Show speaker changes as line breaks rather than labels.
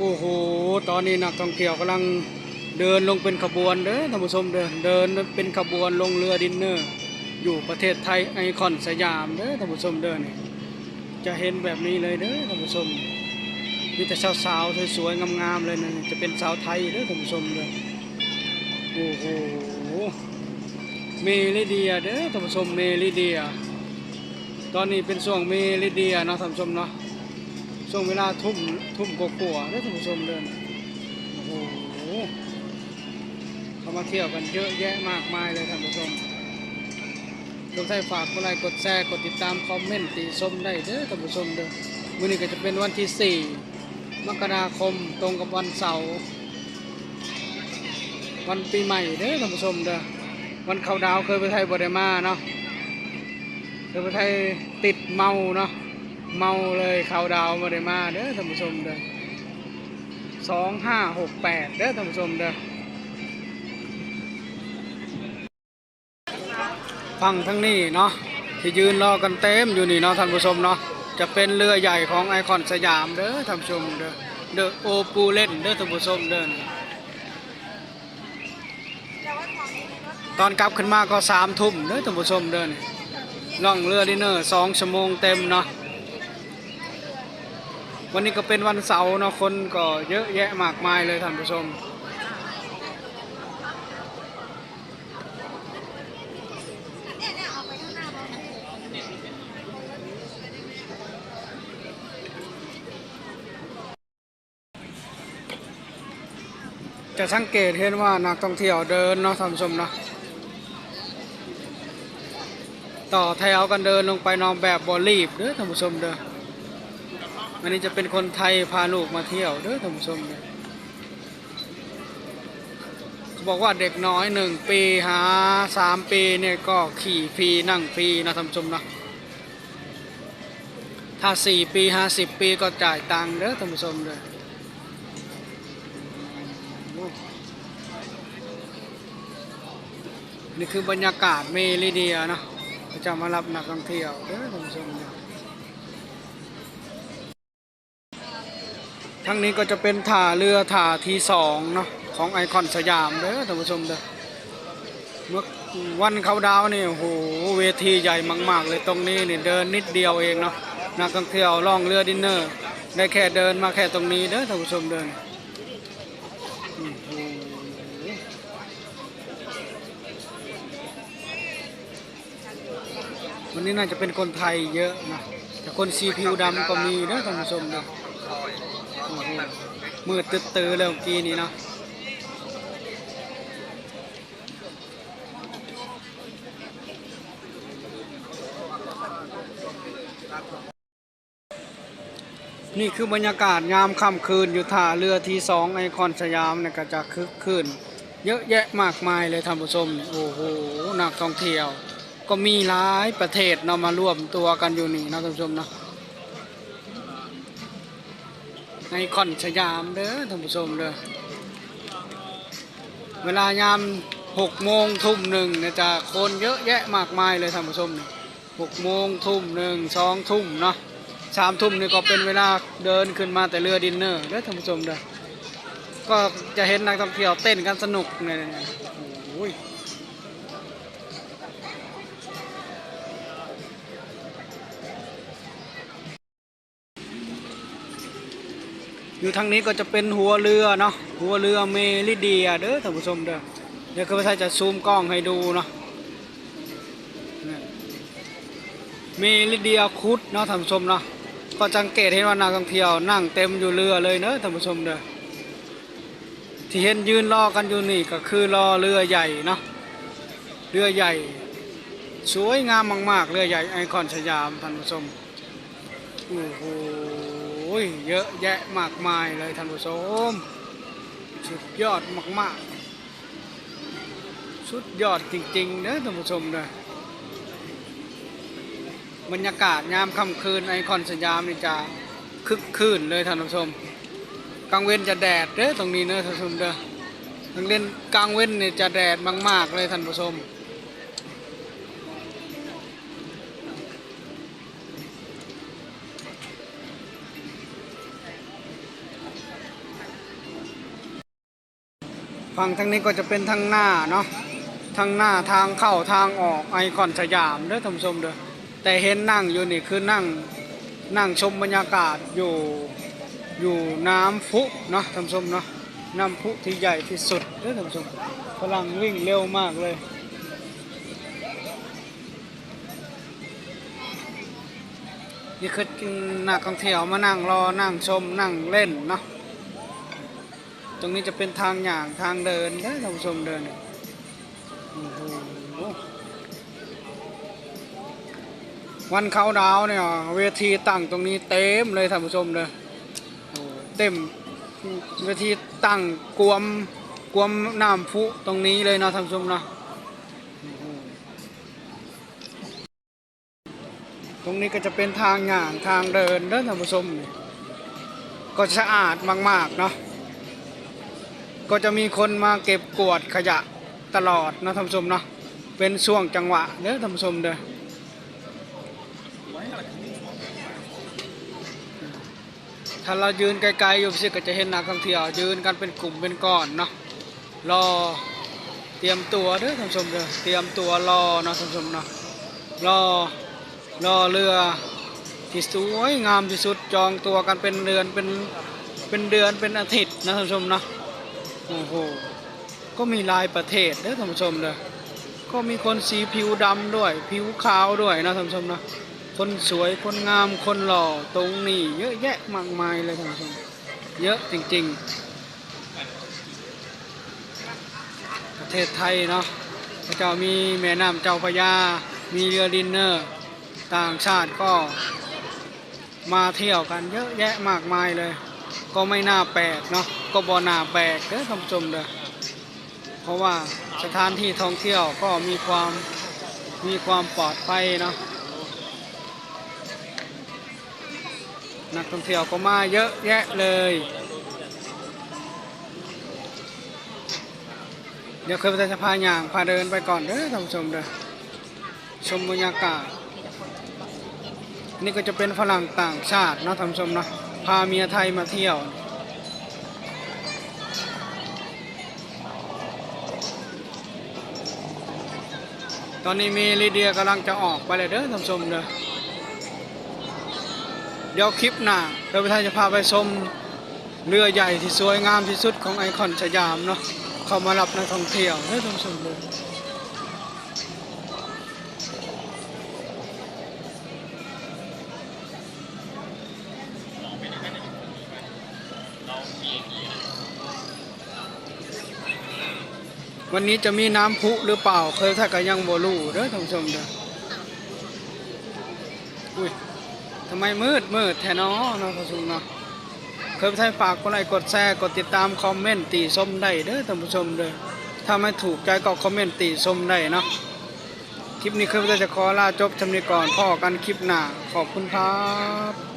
โอ้โห ตอนนี้นักท่องเที่ยวกำลังเดินลงเป็นขบวนเด้อท่านผู้ชมเดินเดินเป็นขบวนลงเรือดินเนอร์ อยู่ประเทศไทยไอคอนสยามเด้อท่านผู้ชมเดินนี่จะเห็นแบบนี้เลยเด้อท่านผู้ชมมีแต่สาวๆสวยๆงามๆเลยนะจะเป็นสาวไทยเด้อท่านผู้ชมเด้อโอ้โหเมลิเดียเด้อท่านผู้ชมเมลิเดีย ตอนนี้เป็นช่วงเมลิเดียเนาะท่านผู้ชมเนาะ ช่วงเวลาทุ่มทุ่มกว่าๆได้ท่านผู้ชมเดินโอ้โหเขามาเที่ยวกันเยอะแยะมากมายเลยท่านผู้ชมทุกท่านฝากกดไลค์กดแชร์กดติดตามคอมเมนต์ติชมได้เด้อท่านผู้ชมเด้อมื้อนี้ก็จะเป็นวันที่ 4 มกราคมตรงกับวันเสาร์วันปีใหม่เด้อท่านผู้ชมเด้อวันเขาดาวเคยไปไทยบ่ได้มาเนาะเคยไปไทยติดเมาเนาะ เมาเลยเขาดาวมาได้มาเด้อท่านผู้ชมเด้อสองห้าหกแปดเด้อท่านผู้ชมเด้อฟังทั้งนี้เนาะที่ยืนรอกันเต็มอยู่นี่เนาะท่านผู้ชมเนาะจะเป็นเรือใหญ่ของไอคอนสยามเด้อท่านผู้ชมเด้อเดอะโอปูเล่นเด้อท่านผู้ชมเด้อตอนกลับขึ้นมาก็สามทุ่มเด้อท่านผู้ชมเด้อนี่ล่องเรือดินเนอร์สองชั่วโมงเต็มเนาะ วันนี้ก็เป็นวันเสาร์เนาะคนก็เยอะแยะมากมายเลยท่านผู้ชม จะสังเกตเห็นว่านักท่องเที่ยวเดินเนาะท่านผู้ชมเนาะต่อแถวกันเดินลงไปนอนแบบบอรีบเด้อท่านผู้ชมเด้อ อันนี้จะเป็นคนไทยพาลูกมาเที่ยวเด้อท่านผู้ชมเนี่ยเขาบอกว่าเด็กน้อยหนึ่งปีหาสามปีเนี่ยก็ขี่ฟรีนั่งฟรีนะท่านผู้ชมนะถ้าสี่ปีห้าสิบปีก็จ่ายตังค์เด้อท่านผู้ชมเลยโอ้นี่คือบรรยากาศเมลิเดียนะจะมารับนักท่องเที่ยวเด้อท่านผู้ชมเนี่ย ทั้งนี้ก็จะเป็นท่าเรือท่าทีสองเนาะของไอคอนสยามเด้อท่านผู้ชมเด้อเมื่อวันเขาดาวนี่โอ้โหเวทีใหญ่มาก ๆ เลยตรงนี้เนี่เดินนิดเดียวเองเนาะนักท่องเที่ยวล่องเรือดินเนอร์ได้แค่เดินมาแค่ตรงนี้เด้อท่านผู้ชมเดินวันนี้น่าจะเป็นคนไทยเยอะนะแต่คนสีผิวดำก็มีเด้อท่านผู้ชมเด้อ มืดตึ๊ดตื้อเลยเมื่อกี้นี้เนาะนี่คือบรรยากาศยามค่ำคืนอยู่ท่าเรือที่สองไอคอนสยามเนี่ยก็จะคึกคืนเยอะแยะมากมายเลยท่านผู้ชมโอ้โหนักท่องเที่ยว ก็มีหลายประเทศเนาะมาร่วมตัวกันอยู่นี่นะท่านผู้ชมนะ ในคอนสยามเด้อท่านผู้ชมเด้อเวลายามหกโมงทุ่มหนึ่งนี่ยจะคนเยอะแยะมากมายเลยท่านผู้ชมหกโมงทุ่มหนึ่งสองทุ่มเนาะสามทุ่มนี่ก็เป็นเวลาเดินขึ้นมาแต่เรือดินเนอร์เด้อท่านผู้ชมเด้อก็จะเห็นนักท่องเที่ยวเต้นกันสนุกเนี่ยโอ้ย อยู่ทางนี้ก็จะเป็นหัวเรือเนาะหัวเรือเมลิเดียเด้อท่านผู้ชมเด้อเดี๋ยวคือพระจะซูมกล้องให้ดูเนาะเมลิเดียคุดเนาะท่านผู้ชมเนาะก็สังเกตเห็นว่านักท่องเที่ยวนั่งเต็มอยู่เรือเลยเนอะท่านผู้ชมเด้อที่เห็นยืนรอกันอยู่นี่ก็คือรอเรือใหญ่เนาะเรือใหญ่ สวยงามมากๆเรือใหญ่ไอคอนสยามท่านผู้ชมโอ้โห ยเยอะแยะมากมายเลยท่านผู้ชมสุดยอดมากๆ สุดยอดจริงๆเด้อท่านผู้ชมเด้อบรรยากาศยามค่ำคืนไอคอนสยามนี่จะคึกคืนเลยท่านผู้ชมกลางเว้นจะแดดเด้อตรงนี้เด้อท่านผู้ชมเด้อกลางเล่นกลางเว้นเนี่ยจะแดดมากๆเลยท่านผู้ชม ฝั่งทางนี้ก็จะเป็นทางหน้าเนาะทางหน้าทางเข้าทางออกไอคอนสยามเด้อท่านผู้ชมเด้อแต่เห็นนั่งอยู่นี่คือนั่งนั่งชมบรรยากาศอยู่อยู่น้ำพุเนาะท่านผู้ชมเนาะน้ำพุที่ใหญ่ที่สุดเด้อท่านผู้ชมพลังวิ่งเร็วมากเลยนี่คือนักท่องเที่ยวมานั่งรอนั่งชมนั่งเล่นเนาะ ตรงนี้จะเป็นทางหย่างทางเดินได้อท่านผู้ชมเดินวันเขาดาวเนี่ยเวทีตั้งตรงนี้เต็มเลยท่านผู้ชมเลยเต็มเวทีตั้งกวมกวมน้ำพุตรงนี้เลยเนาะท่านผู้ชมเนาะตรงนี้ก็จะเป็นทางหย่างทางเดินเด้อท่านผู้ชม ก็สะอาดมากๆเนาะ ก็จะมีคนมาเก็บกวาดขยะตลอดนะท่านผู้ชมเนาะเป็นช่วงจังหวะเด้อท่านผู้ชมเด้อถ้าเรายืนไกลๆอยู่สิก็จะเห็นนักท่องเที่ยวยืนกันเป็นกลุ่มเป็นก้อนเนาะรอเตรียมตัวเด้อท่านผู้ชมเด้อเตรียมตัวรอเนาะท่านผู้ชมเนาะรอรอเรือที่สวยงามที่สุดจองตัวกันเป็นเดือนเป็นเป็นเดือนเป็นอาทิตย์นะท่านผู้ชมเนาะ โอ้โหก็มีหลายประเทศเด้อท่านผู้ชมเด้อก็มีคนสีผิวดำด้วย ผิวขาวด้วยนะท่านผู้ชมนะคนสวยคนงามคนหล่อตรงนี้ เยอะแยะมากมายเลยท่านผู้ชม เยอะจริง ๆ ประเทศไทยเนาะพระเจ้ามีแม่น้ำเจ้าพระยา มีเรือดินเนอร์ ต่างชาติก็มาเที่ยวกันเยอะแยะมากมายเลย ก็ไม่น่าแปลกเนาะก็บ่น่าแปลกเด้อท่านผู้ชมเด้อเพราะว่าสถานที่ท่องเที่ยวก็มีความมีความปลอดภัยเนาะนักท่องเที่ยวก็มาเยอะแยะเลยเดี๋ยวเคยไปจะพาย่างพาเดินไปก่อนเด้อท่านผู้ชมเด้อชมบรรยากาศนี่ก็จะเป็นฝรั่งต่างชาติเนาะท่านผู้ชมเนาะ พาเมียไทยมาเที่ยว ตอนนี้มีลีเดียกำลังจะออกไปเลยเด้อท่านผู้ชมเด้อเดี๋ยวคลิปหน้าเราไปไทยจะพาไปชมเรือใหญ่ที่สวยงามที่สุดของไอคอนสยามเนาะเข้ามารับนักท่องเที่ยวเด้อท่านผู้ชมเด้อ วันนี้จะมีน้ำพุหรือเปล่า เคยถ้าก็ยังบ่รู้เด้อท่านผู้ชมเด้ออุ้ยทำไมมืดมืดแท้เนาะเนาะท่านผู้ชมเนาะเคยไปไทยฝากกดไลค์กดแชร์กดติดตามคอมเมนต์ตีส้มได้เด้อท่านผู้ชมเด้อถ้าไม่ถูกใจก็คอมเมนต์ตีส้มได้เนาะคลิปนี้เคยไปจะขอลาจบทำนี้ก่อนพ่อกันคลิปหน้าขอบคุณครับ